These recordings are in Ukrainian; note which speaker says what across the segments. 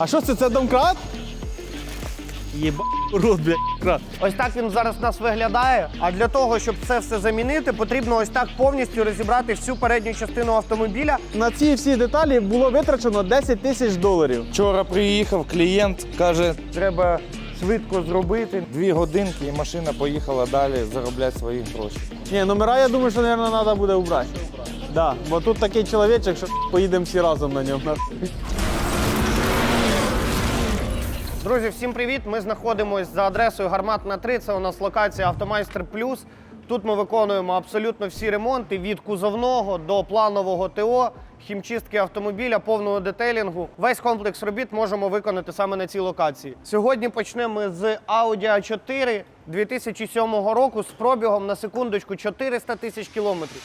Speaker 1: А що це? Це домкрат? Єба рот, блядь, крат.
Speaker 2: Ось так він зараз нас виглядає. А для того, щоб це все замінити, потрібно ось так повністю розібрати всю передню частину автомобіля.
Speaker 1: На ці всі деталі було витрачено 10 тисяч доларів.
Speaker 3: Вчора приїхав клієнт, каже, треба швидко зробити. Дві годинки і машина поїхала далі заробляти свої гроші.
Speaker 1: Ні, номера, я думаю, що, мабуть, треба буде убрати. Да, бо тут такий чоловічок, що поїдемо всі разом на ньому.
Speaker 2: Друзі, всім привіт! Ми знаходимося за адресою Гарматна 3. Це у нас локація Автомайстер Плюс. Тут ми виконуємо абсолютно всі ремонти від кузовного до планового ТО, хімчистки автомобіля, повного детейлінгу. Весь комплекс робіт можемо виконати саме на цій локації. Сьогодні почнемо ми з Audi A4 2007 року з пробігом на секундочку 400 тисяч кілометрів.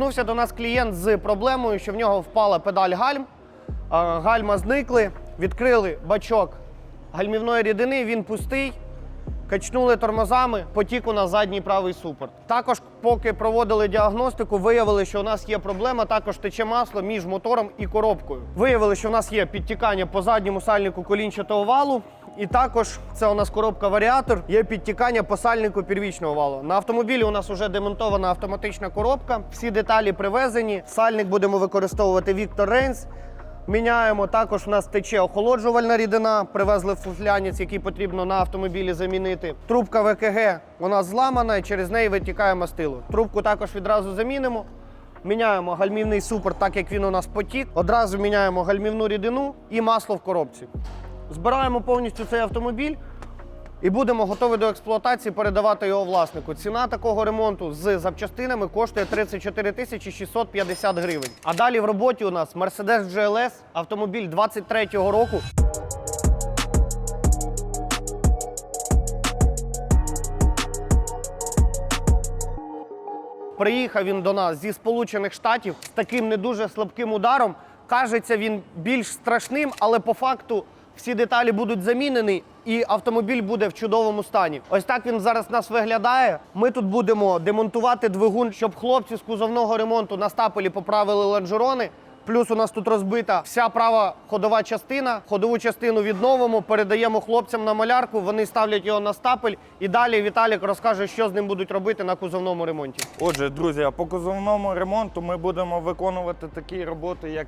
Speaker 2: Звернувся до нас клієнт з проблемою, що в нього впала педаль гальм, гальма зникли, відкрили бачок гальмівної рідини, він пустий. Качнули тормозами, потік у нас задній правий супорт. Також, поки проводили діагностику, виявили, що у нас є проблема, також тече масло між мотором і коробкою. Виявили, що у нас є підтікання по задньому сальнику колінчатого валу. І також це у нас коробка варіатор, є підтікання по сальнику первічного валу. На автомобілі у нас вже демонтована автоматична коробка. Всі деталі привезені. Сальник будемо використовувати Віктор Рейнс. Міняємо також. У нас тече охолоджувальна рідина. Привезли фуфлянець, який потрібно на автомобілі замінити. Трубка ВКГ у нас зламана, і через неї витікає мастило. Трубку також відразу замінимо. Міняємо гальмівний супорт, так як він у нас потік. Одразу міняємо гальмівну рідину і масло в коробці. Збираємо повністю цей автомобіль і будемо готові до експлуатації передавати його власнику. Ціна такого ремонту з запчастинами коштує 34 тисячі 650 гривень. А далі в роботі у нас Mercedes GLS, автомобіль 23-го року. Приїхав він до нас зі Сполучених Штатів з таким не дуже слабким ударом. Кажеться, він більш страшним, але по факту всі деталі будуть замінені, і автомобіль буде в чудовому стані. Ось так він зараз у нас виглядає. Ми тут будемо демонтувати двигун, щоб хлопці з кузовного ремонту на стапелі поправили лонжерони. Плюс у нас тут розбита вся права ходова частина. Ходову частину відновимо, передаємо хлопцям на малярку. Вони ставлять його на стапель. І далі Віталік розкаже, що з ним будуть робити на кузовному ремонті.
Speaker 3: Отже, друзі, по кузовному ремонту ми будемо виконувати такі роботи, як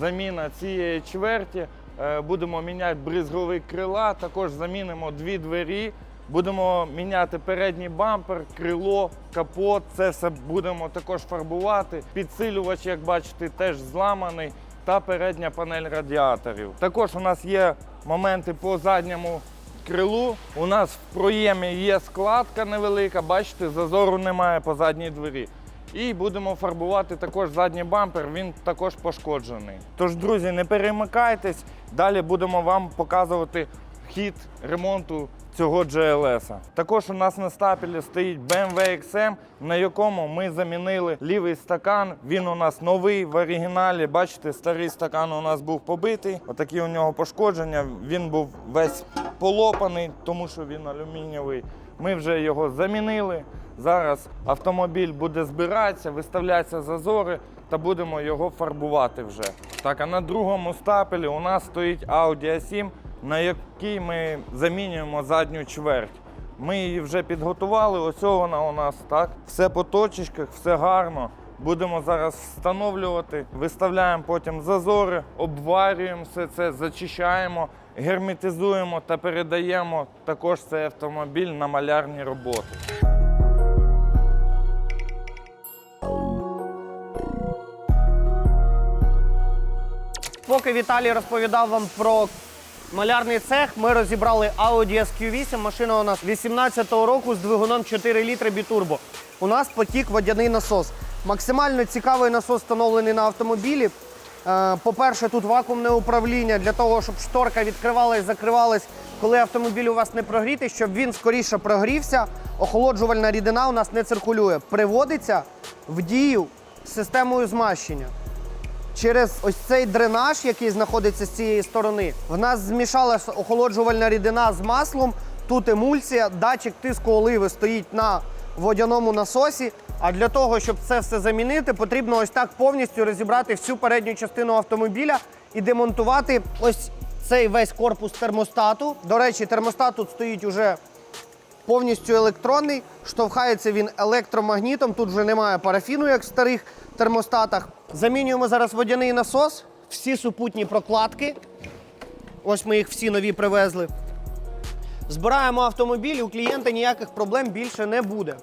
Speaker 3: заміна цієї чверті. Е, Будемо міняти бризговик крила, також замінимо дві двері. Будемо міняти передній бампер, крило, капот. Це все будемо також фарбувати. Підсилювач, як бачите, теж зламаний. Та передня панель радіаторів. Також у нас є моменти по задньому крилу. У нас в проємі є складка невелика, бачите, зазору немає по задній двері. І будемо фарбувати також задній бампер, він також пошкоджений. Тож, друзі, не перемикайтесь, далі будемо вам показувати хід ремонту цього GLS. Також у нас на стапелі стоїть BMW XM, на якому ми замінили лівий стакан. Він у нас новий в оригіналі. Бачите, старий стакан у нас був побитий. Отакі у нього пошкодження. Він був весь полопаний, тому що він алюмінієвий. Ми вже його замінили. Зараз автомобіль буде збиратися, виставлятися зазори та будемо його фарбувати вже. Так, а на другому стапелі у нас стоїть Audi A7, на якій ми замінюємо задню чверть. Ми її вже підготували, ось вона у нас так. Все по точечках, все гарно. Будемо зараз встановлювати, виставляємо потім зазори, обварюємо все це, зачищаємо, герметизуємо та передаємо також цей автомобіль на малярні роботи.
Speaker 2: Поки Віталій розповідав вам про малярний цех, ми розібрали Audi SQ8. Машина у нас 18-го року з двигуном 4 літри бітурбо. У нас потік водяний насос. Максимально цікавий насос встановлений на автомобілі. Е, По-перше, тут вакуумне управління для того, щоб шторка відкривалась, закривалась, коли автомобіль у вас не прогрітий, щоб він скоріше прогрівся. Охолоджувальна рідина у нас не циркулює. Приводиться в дію системою змащення. Через ось цей дренаж, який знаходиться з цієї сторони, в нас змішалася охолоджувальна рідина з маслом, Тут емульсія, датчик тиску оливи стоїть на водяному насосі. А для того, щоб це все замінити, потрібно ось так повністю розібрати всю передню частину автомобіля і демонтувати ось цей весь корпус термостату. До речі, термостат тут стоїть уже повністю електронний, штовхається він електромагнітом. Тут вже немає парафіну, як в старих термостатах. Замінюємо зараз водяний насос, всі супутні прокладки. Ось ми їх всі нові привезли. Збираємо автомобіль, у клієнта ніяких проблем більше не буде.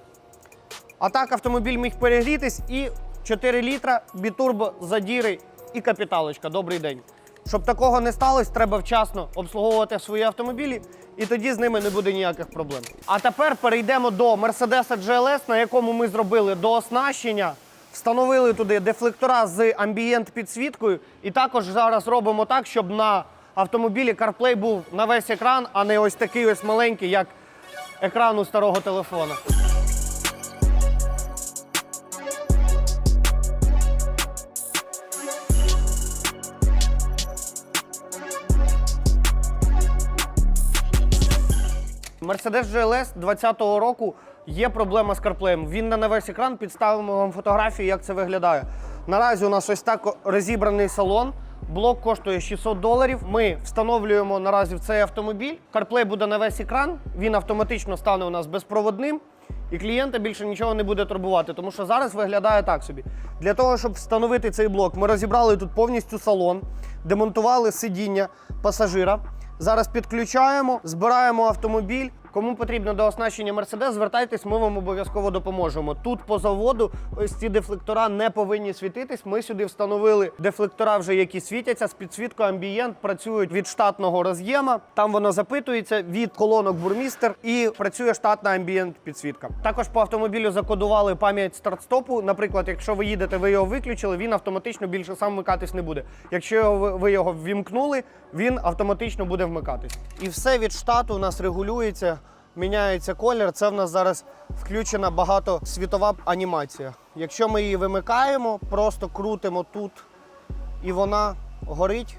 Speaker 2: А так автомобіль міг перегрітись і 4 літра бітурбо задіри і капіталочка. Добрий день. Щоб такого не сталося, треба вчасно обслуговувати свої автомобілі, і тоді з ними не буде ніяких проблем. А тепер перейдемо до Mercedes GLS, на якому ми зробили дооснащення, встановили туди дефлектора з амбієнт підсвіткою, і також зараз робимо так, щоб на автомобілі CarPlay був на весь екран, а не ось такий ось маленький, як екран у старого телефона. Mercedes GLS 20-го року є проблема з CarPlay. Він на весь екран підставимо вам фотографію, як це виглядає. Наразі у нас ось так розібраний салон. Блок коштує 600 доларів. Ми встановлюємо наразі в цей автомобіль. CarPlay буде на весь екран. Він автоматично стане у нас безпроводним. І клієнта більше нічого не буде турбувати, тому що зараз виглядає так собі. Для того, щоб встановити цей блок, ми розібрали тут повністю салон, демонтували сидіння пасажира. Зараз підключаємо, збираємо автомобіль. Кому потрібно до оснащення Mercedes, звертайтесь, ми вам обов'язково допоможемо. Тут по заводу ось ці дефлектора не повинні світитись. Ми сюди встановили дефлектора, вже які світяться з підсвіткою амбієнт, працюють від штатного роз'єма. Там воно запитується від колонок бурмістер і працює штатна амбієнт підсвітка. Також по автомобілю закодували пам'ять старт-стопу. Наприклад, якщо ви їдете, ви його виключили, він автоматично більше сам вмикатись не буде. Якщо ви його ввімкнули, він автоматично буде вмикатись. І все від штату у нас регулюється. Міняється колір. Це в нас зараз включена багатосвітова анімація. Якщо ми її вимикаємо, просто крутимо тут, і вона горить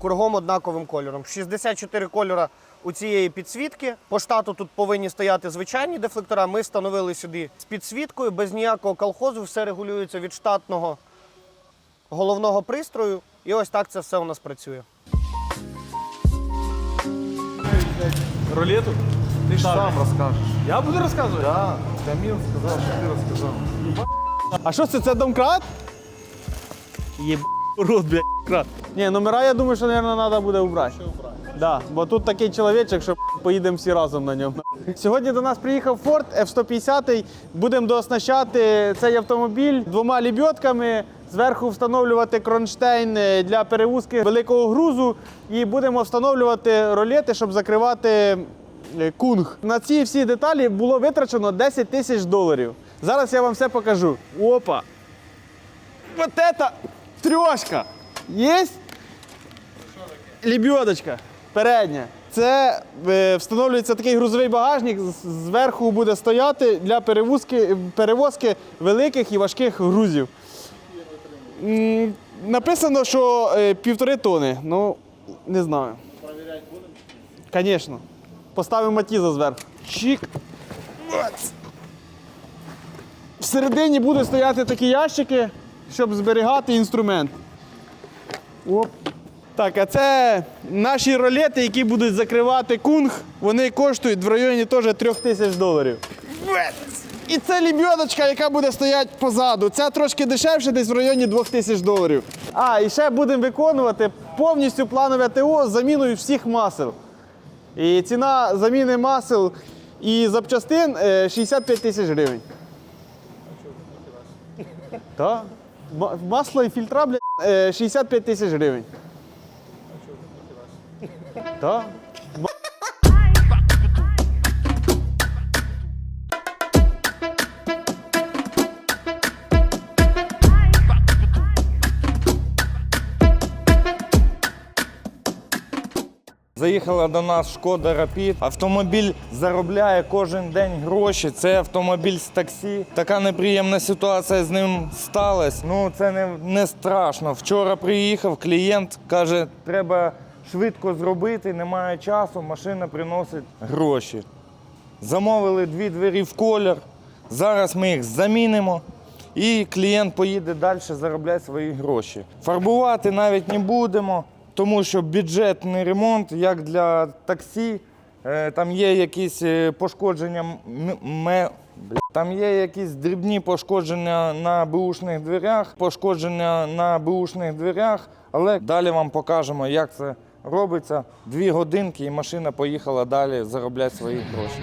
Speaker 2: кругом однаковим кольором. 64 кольора у цієї підсвітки. По штату тут повинні стояти звичайні дефлектора. Ми встановили сюди з підсвіткою, без ніякого колхозу, все регулюється від штатного головного пристрою. І ось так це все у нас працює.
Speaker 1: Рулету?
Speaker 4: Ты же сам расскажешь.
Speaker 1: Я буду розказувати?
Speaker 4: Да, Камил сказал, что ты рассказал.
Speaker 1: А що це? Це домкрат? Єб рот, блядь, крат. Ні, номера, я думаю, що, мабуть, треба буде убрати. Що? Да, бо тут такий чоловічок, що поїдемо всі разом на ньому. Сьогодні до нас приїхав Ford F-150. Будемо дооснащати цей автомобіль двома лебідками. Зверху встановлювати кронштейн е, для перевозки великого грузу. І будемо встановлювати ролети, щоб закривати е, кунг. На ці всі деталі було витрачено 10 тисяч доларів. Зараз я вам все покажу. Опа! Вот это трьошка! Есть? Лебедочка. Передня. Це е, встановлюється такий грузовий багажник, зверху буде стояти для перевозки, перевозки великих і важких грузів. Написано, що е, півтори тони. Ну, не знаю. Провіряти будемо? Звісно. Поставимо матіза зверху. Бац. Всередині будуть стояти такі ящики, щоб зберігати інструмент. Оп. Так, а це наші ролети, які будуть закривати кунг. Вони коштують в районі теж трьох тисяч доларів. І це лебедочка, яка буде стояти позаду. Ця трошки дешевше, десь в районі 2 тисяч доларів. А, і ще будемо виконувати повністю планове ТО з заміною всіх масел. І ціна заміни масел і запчастин е, 65 тисяч гривень. Так. Масло і фільтра, блядь, е, 65 тисяч гривень. Так.
Speaker 3: Заїхала до нас Шкода Rapid. Автомобіль заробляє кожен день гроші. Це автомобіль з таксі. Така неприємна ситуація з ним сталася. Ну це не, не страшно. Вчора приїхав клієнт, каже, треба швидко зробити, немає часу, машина приносить гроші. Замовили дві двері в колір. Зараз ми їх замінимо. І клієнт поїде далі заробляти свої гроші. Фарбувати навіть не будемо, тому що бюджетний ремонт, як для таксі, е, там є якісь е, пошкодження, там є якісь дрібні пошкодження на бушних дверях, пошкодження на бушних дверях, але далі вам покажемо, як це робиться. Дві годинки і машина поїхала далі заробляти свої гроші.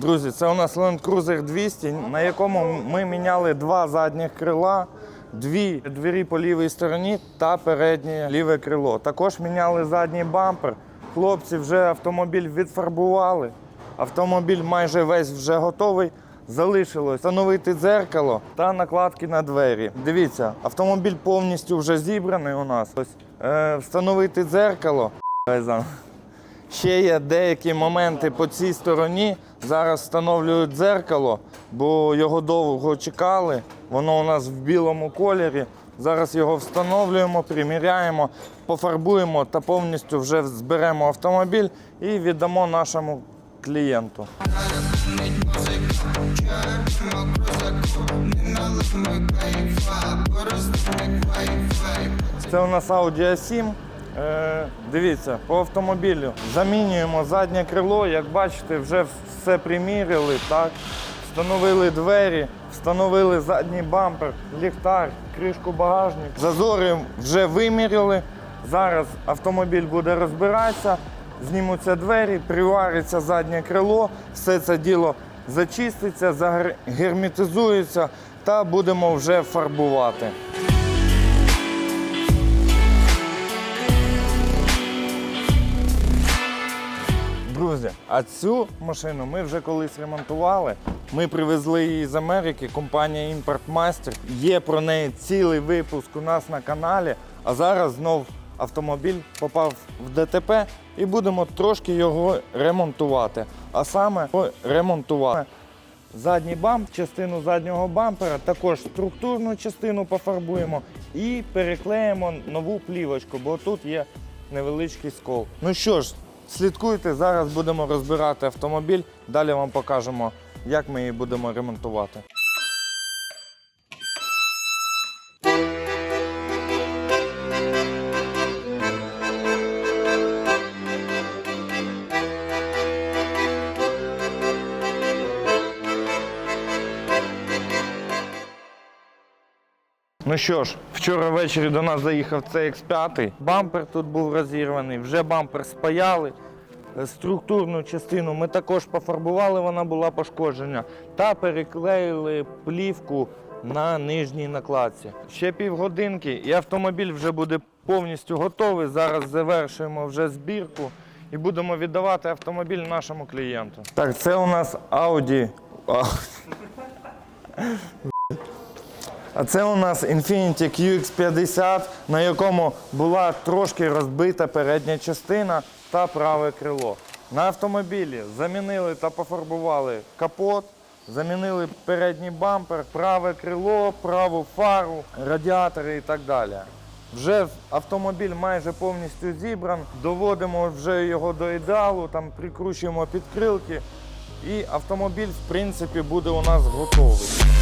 Speaker 3: Друзі, це у нас Land Cruiser 200, на якому ми міняли два задніх крила, дві двері по лівій стороні та переднє ліве крило. Також міняли задній бампер. Хлопці вже автомобіль відфарбували. Автомобіль майже весь вже готовий. Залишилось встановити дзеркало та накладки на двері. Дивіться, автомобіль повністю вже зібраний у нас. Ось, е, встановити дзеркало. Ще є деякі моменти по цій стороні. Зараз встановлюють дзеркало, бо його довго чекали. Воно у нас в білому кольорі. Зараз його встановлюємо, приміряємо, пофарбуємо та повністю вже зберемо автомобіль і віддамо нашому клієнту. Це у нас Audi A7. Е, дивіться, по автомобілю замінюємо заднє крило. Як бачите, вже все приміряли, так? Встановили двері, встановили задній бампер, ліхтар, кришку багажник. Зазори вже виміряли. Зараз автомобіль буде розбиратися, знімуться двері, привариться заднє крило, все це діло зачиститься, загерметизується та будемо вже фарбувати. Друзі, а цю машину ми вже колись ремонтували. Ми привезли її з Америки, компанія Імпортмастер. Є про неї цілий випуск у нас на каналі. А зараз знов автомобіль попав в ДТП і будемо трошки його ремонтувати. А саме ремонтувати задній бамп, частину заднього бампера, також структурну частину пофарбуємо і переклеїмо нову плівочку, бо тут є невеличкий скол. Ну що ж, слідкуйте, зараз будемо розбирати автомобіль. Далі вам покажемо, як ми її будемо ремонтувати. Ну що ж, вчора ввечері до нас заїхав CX5. Бампер тут був розірваний, вже бампер спаяли. Е, Структурну частину ми також пофарбували, вона була пошкоджена, та переклеїли плівку на нижній накладці. Ще півгодинки і автомобіль вже буде повністю готовий. Зараз завершуємо вже збірку і будемо віддавати автомобіль нашому клієнту. Так, це у нас Audi. А, це у нас Infiniti QX50, на якому була трошки розбита передня частина та праве крило. На автомобілі замінили та пофарбували капот, замінили передній бампер, праве крило, праву фару, радіатори і так далі. Вже автомобіль майже повністю зібран, доводимо вже його до ідеалу, там прикручуємо підкрилки, і автомобіль, в принципі, буде у нас готовий.